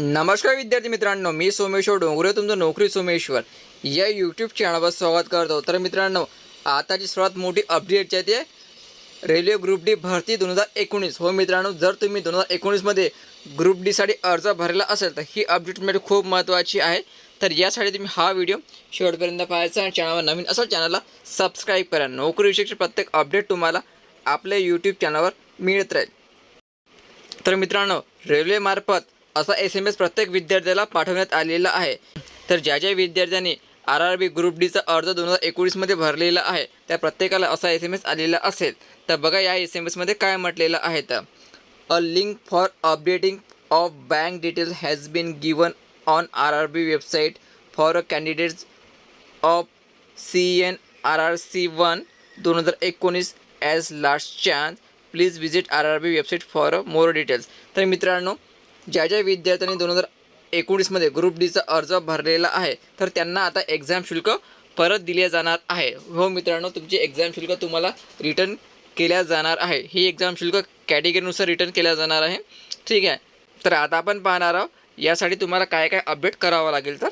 नमस्कार विद्यार्थी मित्रांनो मी सोमेश्वर डोंगरे तुमचं नोकरी सोमेश्वर. या यूट्यूब चॅनलवर स्वागत करतो. तर मित्रांनो आताची सर्वात मोठी अपडेट आहे ते रेल्वे ग्रुप डी भरती दोन हजार एकोणीस. हो मित्रांनो जर तुम्ही दोन हजार एकोणीसमध्ये ग्रुप डीसाठी अर्ज भरला असेल तर ही अपडेट म्हणजे खूप महत्त्वाची आहे. तर यासाठी तुम्ही हा व्हिडिओ शेवटपर्यंत पाहायचा आणि चॅनलवर नवीन असेल चॅनलला सबस्क्राईब करा. नोकरीविषयीची प्रत्येक अपडेट तुम्हाला आपल्या यूट्यूब चॅनलवर मिळत राहील. तर मित्रांनो रेल्वेमार्फत असा एस एम एस प्रत्येक विद्यार्थ्याला पाठवण्यात आलेला आहे. तर ज्या ज्या विद्यार्थ्यांनी आर आर बी ग्रुप डीचा अर्ज दोन हजार एकोणीसमध्ये भरलेला आहे त्या प्रत्येकाला असा एस एम एस आलेला असेल. तर बघा या एस एम एसमध्ये काय म्हटलेलं आहे तर a link for updating of bank details has been given on R R B website for a candidates of C N R R C one दोन हजार एकोणीस as last chance please visit R R B website for more details तर मित्रांनो ज्या ज्या विद्यार्थ्यांनी दोन हजार एकोणीसमध्ये ग्रुप डीचा अर्ज भरलेला आहे तर त्यांना आता एक्झाम शुल्क परत दिले जाणार आहे. हो मित्रांनो तुमची एक्झाम शुल्क तुम्हाला रिटर्न केल्या जाणार आहे. ही एक्झाम शुल्क कॅटेगरीनुसार रिटर्न केल्या जाणार आहे. ठीक आहे? तर आता आपण पाहणार आहोत यासाठी तुम्हाला काय काय अपडेट करावं लागेल तर?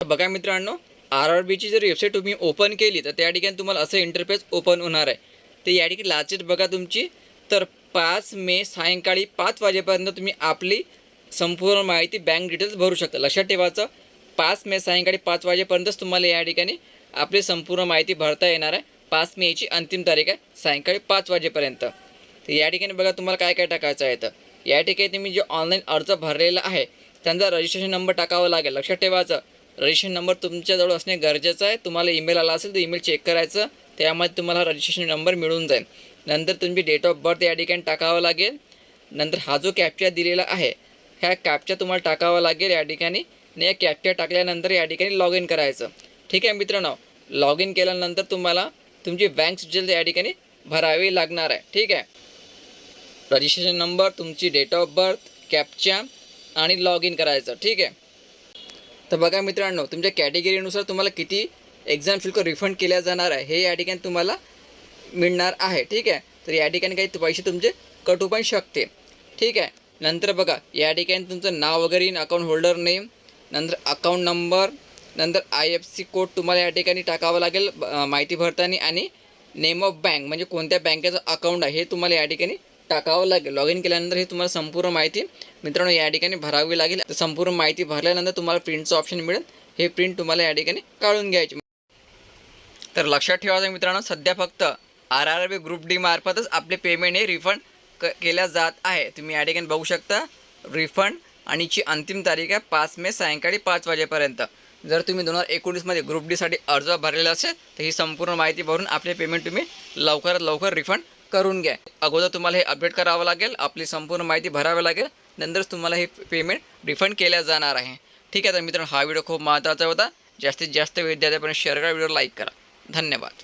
बघा मित्रांनो आर आर बीची जर वेबसाईट तुम्ही ओपन केली तर त्या ठिकाणी तुम्हाला असं इंटरफेस ओपन होणार आहे. तर या ठिकाणी लास्ट बघा तुमची. तर पाच मे सायंकाळी पाच वाजेपर्यंत तुम्ही आपली संपूर्ण माहिती बँक डिटेल्स भरू शकता लक्षात ठेवायचं पाच मे सायंकाळी पाच वाजेपर्यंतच तुम्हाला या ठिकाणी आपली संपूर्ण माहिती भरता येणार आहे. पाच मेची अंतिम तारीख आहे सायंकाळी पाच वाजेपर्यंत. तर या ठिकाणी बघा तुम्हाला काय काय टाकायचं आहे तर या ठिकाणी तुम्ही जे ऑनलाईन अर्ज भरलेला आहे त्यांचा रजिस्ट्रेशन नंबर टाकावा लागेल. लक्षात ठेवायचं रजिस्ट्रेशन नंबर तुमच्याजवळ असणे गरजेचं आहे. तुम्हाला ईमेल आला असेल तर ईमेल चेक करायचं त्यामध्ये तुम्हाला रजिस्ट्रेशन नंबर मिळून जाईल. नंतर तुमची डेट ऑफ बर्थ या ठिकाणी टाकावं लागेल. नंतर हा जो कॅप्चा दिलेला आहे ह्या कॅपच्या तुम्हाला टाकावं लागेल या ठिकाणी आणि या कॅपच्या टाकल्यानंतर या ठिकाणी लॉग इन करायचं. ठीक आहे मित्रांनो लॉग इन केल्यानंतर तुम्हाला तुमची बँक डिटेल्स या ठिकाणी भरावी लागणार आहे. ठीक आहे? रजिस्ट्रेशन नंबर तुमची डेट ऑफ बर्थ कॅपच्या आणि लॉग इन करायचं. ठीक आहे? तर बघा मित्रांनो तुमच्या कॅटेगरीनुसार तुम्हाला किती एक्झाम शुल्क रिफंड केल्या जाणार आहे हे या ठिकाणी तुम्हाला मिळणार आहे. ठीक आहे? तर या ठिकाणी काही पैसे तुमचे कटू पण शकते. ठीक आहे? नंतर बघा या ठिकाणी तुमचं नाव वगैरे येईन अकाउंट होल्डर नेम नंतर अकाउंट नंबर नंतर आय एफ सी कोड तुम्हाला या ठिकाणी टाकावं लागेल माहिती भरताना आणि नेम ऑफ बँक म्हणजे कोणत्या बँकेचं अकाउंट आहे हे तुम्हाला या ठिकाणी टाकावं लागेल. लॉग इन केल्यानंतर हे तुम्हाला संपूर्ण माहिती मित्रांनो या ठिकाणी भरावी लागेल. संपूर्ण माहिती भरल्यानंतर तुम्हाला प्रिंटचं ऑप्शन मिळेल. हे प्रिंट तुम्हाला या ठिकाणी काढून घ्यायची. तर लक्षात ठेवायचं मित्रांनो सध्या फक्त R R B group D मार्फतच आपले पेमेंट हे रिफंड क केल्या जात आहे. तुम्ही या ठिकाणी बघू शकता रिफंड आणि ची अंतिम तारीख आहे पाच मे सायंकाळी पाच वाजेपर्यंत. जर तुम्ही दोन हजार एकोणीसमध्ये ग्रुप डीसाठी अर्ज भरलेला असेल तर ही संपूर्ण माहिती भरून आपले पेमेंट तुम्ही लवकरात लवकर रिफंड करून घ्या. अगोदर तुम्हाला हे अपडेट करावं लागेल आपली संपूर्ण माहिती भरावी लागेल नंतरच तुम्हाला हे पेमेंट रिफंड केल्या जाणार आहे. ठीक आहे तर मित्रांनो हा व्हिडिओ खूप महत्त्वाचा होता. जास्तीत जास्त विद्यार्थ्यापर्यंत शेअर करा व्हिडिओ लाईक करा. धन्यवाद.